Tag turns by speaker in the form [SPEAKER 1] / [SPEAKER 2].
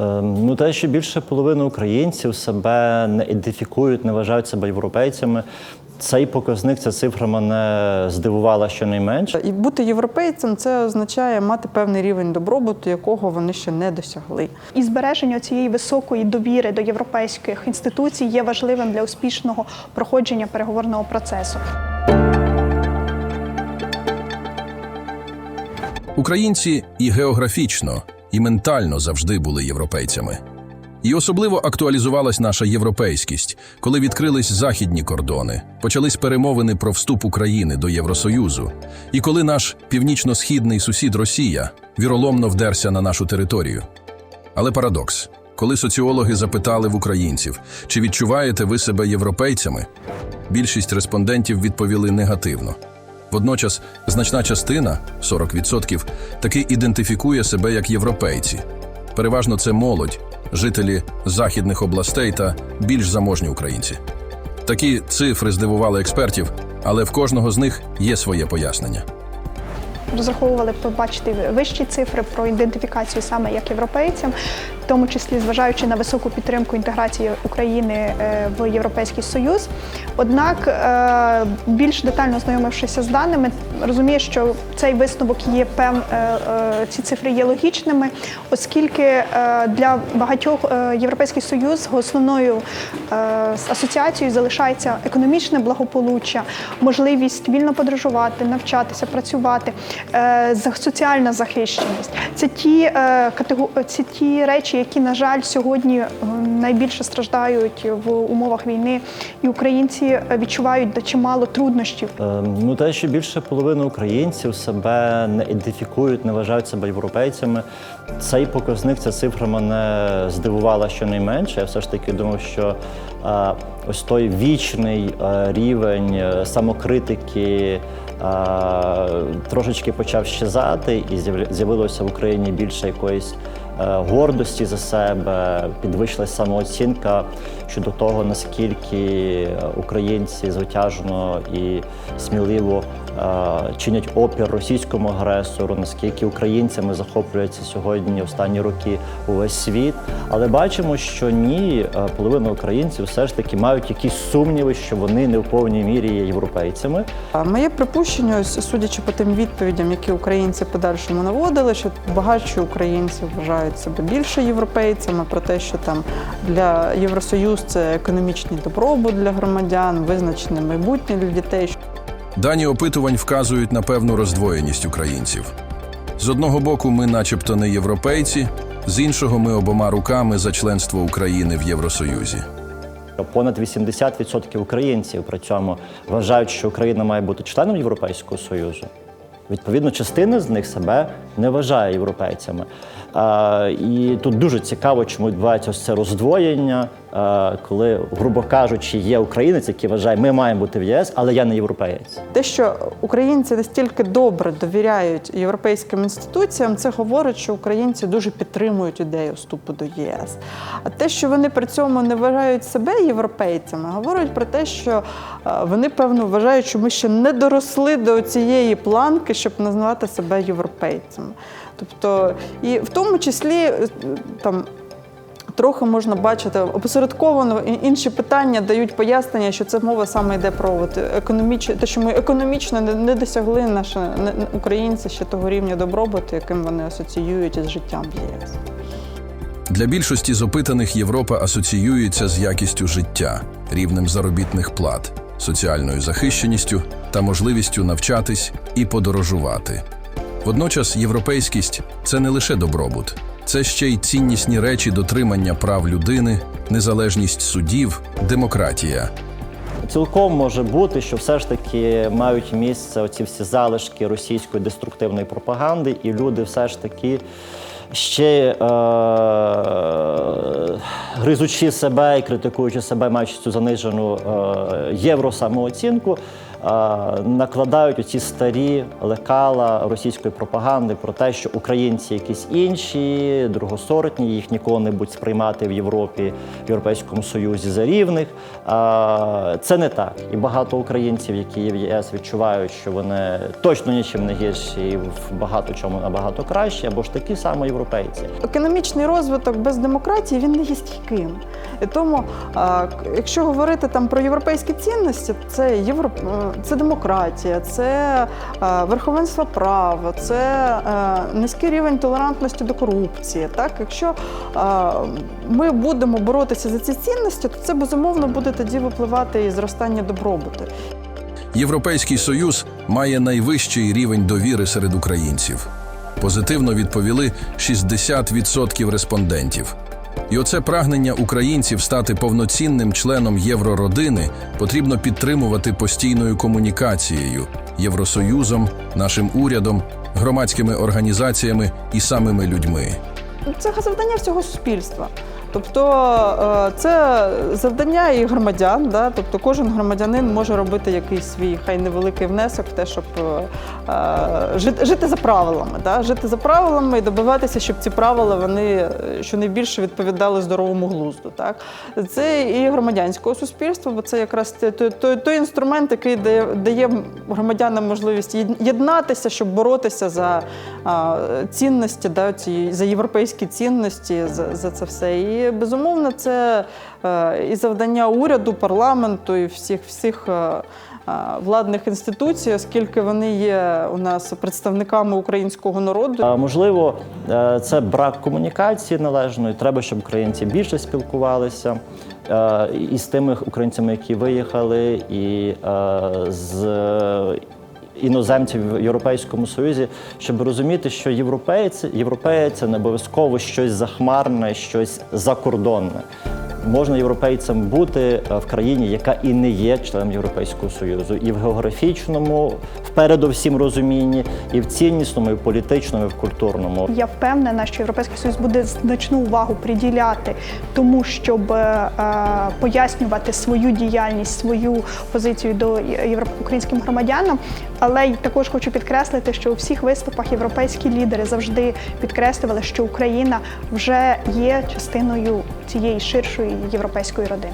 [SPEAKER 1] Ем, Ну, те, що більше половини українців себе не ідентифікують, не вважають себе європейцями. Цей показник, ця цифра мене здивувала щонайменше.
[SPEAKER 2] І бути європейцем це означає мати певний рівень добробуту, якого вони ще не досягли.
[SPEAKER 3] І збереження цієї високої довіри до європейських інституцій є важливим для успішного проходження переговорного процесу.
[SPEAKER 4] Українці і географічно, і ментально завжди були європейцями. І особливо актуалізувалась наша європейськість, коли відкрились західні кордони, почались перемовини про вступ України до Євросоюзу, і коли наш північно-східний сусід Росія віроломно вдерся на нашу територію. Але парадокс, коли соціологи запитали в українців, чи відчуваєте ви себе європейцями, більшість респондентів відповіли негативно. Водночас значна частина 40% таки ідентифікує себе як європейці. Переважно це молодь, жителі західних областей та більш заможні українці. Такі цифри здивували експертів, але в кожного з них є своє пояснення.
[SPEAKER 3] Розраховували побачити вищі цифри про ідентифікацію саме як європейцям, тому числі зважаючи на високу підтримку інтеграції України е, в Європейський Союз. Однак, е, більш детально ознайомившися з даними, розуміє, що цей висновок є пев... е, ці цифри є логічними, оскільки для багатьох Європейський Союз основною асоціацією залишається економічне благополуччя, можливість вільно подорожувати, навчатися, працювати, соціальна захищеність. Це ті, це ті речі, які, на жаль, сьогодні е, найбільше страждають в умовах війни, і українці е, відчувають чимало труднощів.
[SPEAKER 1] Ем, Ну, те, що більше половини українців себе не ідентифікують, не вважають себе європейцями. Цей показник, ця цифра мене здивувала щонайменше. Я все ж таки думав, що е, ось той вічний е, рівень е, самокритики. е, Трошечки почав щезати, і з'явилося в Україні більше якоїсь е, гордості за себе, підвищилась самооцінка щодо того, наскільки е, українці звитяжно і сміливо е, чинять опір російському агресору, наскільки українцями захоплюється сьогодні останні роки увесь світ. Але бачимо, що ні, е, половина українців все ж таки мають якісь сумніви, що вони не в повній мірі є європейцями.
[SPEAKER 2] Моє припущення, судячи по тим відповідям, які українці подальшому наводили, що багатші українці вважають себе більше європейцями, про те, що там для Євросоюз це економічний добробут для громадян, визначене майбутнє для дітей.
[SPEAKER 4] Дані опитувань вказують на певну роздвоєність українців. З одного боку, ми, начебто, не європейці, з іншого, ми обома руками за членство України в Євросоюзі.
[SPEAKER 1] Понад 80% українців при цьому вважають, що Україна має бути членом Європейського Союзу. Відповідно, частина з них себе не вважає європейцями. І тут дуже цікаво, чому відбувається ось це роздвоєння, коли, грубо кажучи, є українець, який вважає, ми маємо бути в ЄС, але я не європеєць.
[SPEAKER 2] Те, що українці настільки добре довіряють європейським інституціям, це говорить, що українці дуже підтримують ідею вступу до ЄС. А те, що вони при цьому не вважають себе європейцями, говорить про те, що е, вони певно вважають, що ми ще не доросли до цієї планки, щоб назвати себе європейцями. Тобто, і в тому числі е, там. Трохи можна бачити опосередковано інші питання дають пояснення, що це мова саме йде про от економіч... те, що ми економічно не, досягли наші українці ще того рівня добробуту, яким вони асоціюють із життям в ЄС.
[SPEAKER 4] Для більшості з опитаних Європа асоціюється з якістю життя, рівнем заробітних плат, соціальною захищеністю та можливістю навчатись і подорожувати. Водночас європейськість це не лише добробут, це ще й ціннісні речі дотримання прав людини, незалежність судів, демократія.
[SPEAKER 1] Цілком може бути, що все ж таки мають місце оці всі залишки російської деструктивної пропаганди, і люди все ж таки ще е, гризучи себе і критикуючи себе, маючи цю занижену е, євросамооцінку, накладають оці старі лекала російської пропаганди про те, що українці якісь інші, другосортні, їх ніколи не будуть сприймати в Європі, в Європейському Союзі за рівних. А, Це не так. І багато українців, які є в ЄС, відчувають, що вони точно нічим не гірші і в багато чому набагато кращі, або ж такі самі європейці.
[SPEAKER 2] Економічний розвиток без демократії він не є стійким. І тому, якщо говорити там про європейські цінності, це євро... це демократія, це е, верховенство права, це е, низький рівень толерантності до корупції. Так, якщо е, ми будемо боротися за ці цінності, то це безумовно буде тоді випливати і зростання добробуту.
[SPEAKER 4] Європейський Союз має найвищий рівень довіри серед українців. Позитивно відповіли 60% респондентів. І оце прагнення українців стати повноцінним членом єврородини потрібно підтримувати постійною комунікацією Євросоюзом, нашим урядом, громадськими організаціями і самими людьми.
[SPEAKER 2] Це завдання всього суспільства. Тобто е, це завдання і громадян, да? тобто кожен громадянин може робити якийсь свій хай невеликий внесок в те, щоб е, е, жити, за правилами, да? жити за правилами і добиватися, щоб ці правила вони щонайбільше відповідали здоровому глузду. Так? Це і громадянського суспільства, бо це якраз той, той, той інструмент, який дає, дає громадянам можливість єднатися, щоб боротися за цінності, да, за європейські цінності, за, за це все. І безумовно, це е, і завдання уряду, парламенту і всіх всіх. е, е, Владних інституцій, оскільки вони є у нас представниками українського народу.
[SPEAKER 1] Можливо, це брак комунікації належної. Треба, щоб українці більше спілкувалися і з тими українцями, які виїхали, і з іноземців в Європейському Союзі, щоб розуміти, що європейці, європеєць не обов'язково щось захмарне, щось закордонне. Можна європейцем бути е, в країні, яка і не є членом Європейського Союзу, і в географічному, в передовсім розумінні, і в ціннісному, і в політичному, і в культурному.
[SPEAKER 3] Я впевнена, що Європейський Союз буде значну увагу приділяти тому, щоб е, пояснювати свою діяльність, свою позицію до євро- українським громадянам. Але й також хочу підкреслити, що у всіх виступах європейські лідери завжди підкреслювали, що Україна вже є частиною цієї ширшої європейської родини.